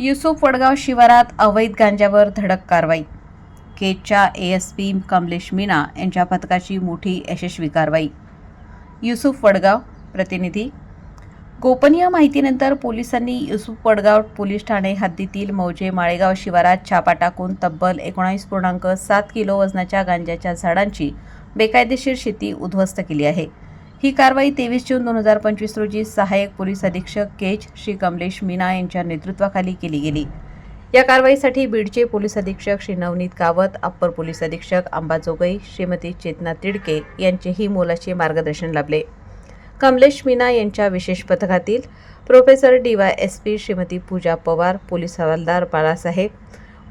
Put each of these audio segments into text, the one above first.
युसुफ वडगाव शिवारात अवैध गांजावर धडक कारवाई. केजच्या एएसपी कमलेश मीना यांच्या पथकाची मोठी यशस्वी कारवाई. युसुफ वडगाव प्रतिनिधी. गोपनीय माहितीनंतर पोलिसांनी युसुफ वडगाव पोलीस ठाणे हद्दीतील मौजे माळेगाव शिवारात छापा टाकून तब्बल एकोणावीस पूर्णांक सात किलो वजनाच्या गांजाच्या झाडांची बेकायदेशीर शेती उद्ध्वस्त केली आहे. ही कारवाई तेवीस जून दोन हजार पंचवीस रोजी सहाय्यक पोलीस अधीक्षक केज श्री कमलेश मीना यांच्या नेतृत्वाखाली केली गेली. या कारवाईसाठी बीडचे पोलीस अधीक्षक श्री नवनीत कावत अप्पर पोलीस अधीक्षक अंबाजोगई श्रीमती चेतना तिडके यांचेही मोलाचे मार्गदर्शन लाभले. कमलेश मीना यांच्या विशेष पथकातील professor D Y S P Shrimati Pooja Pawar police हवालदार बाळासाहेब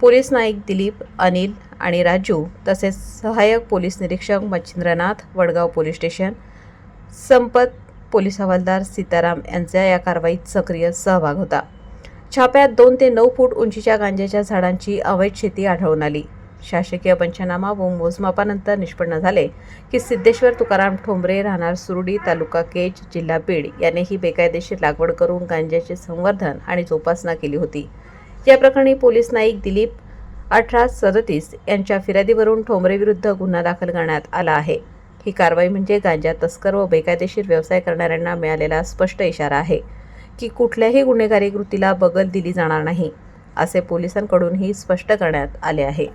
पोलीस नाईक दिलीप अनिल आणि राजू तसेच सहाय्यक पोलीस निरीक्षक Machhindranath Wadgaon police station Sampat police हवालदार सीताराम यांचा या कारवाईत सक्रिय सहभाग होता. छाप्यात दोन ते नऊ फूट उंचीच्या गांजाच्या झाडांची अवैध शेती आढळून आली. शासकीय पंचनामा व मोजमापानंतर निष्पन्न झाले की सिद्धेश्वर तुकाराम ठोंबरे राहणार सुरडी तालुका केज जिल्हा बीड याने ही बेकायदेशीर लागवड करून गांजाचे संवर्धन आणि जोपासना केली होती. या प्रकरणी पोलीस नाईक दिलीप अठरा सदतीस यांच्या फिर्यादीवरून ठोंबरेविरुद्ध गुन्हा दाखल करण्यात आला आहे. ही कारवाई म्हणजे गांजा तस्कर व बेकायदेशीर व्यवसाय करणाऱ्यांना मिळालेला स्पष्ट इशारा आहे की कुठल्याही गुन्हेगारी कृतीला बगल दिली जाणार नाही असे पोलिसांकडूनही स्पष्ट करण्यात आले आहे.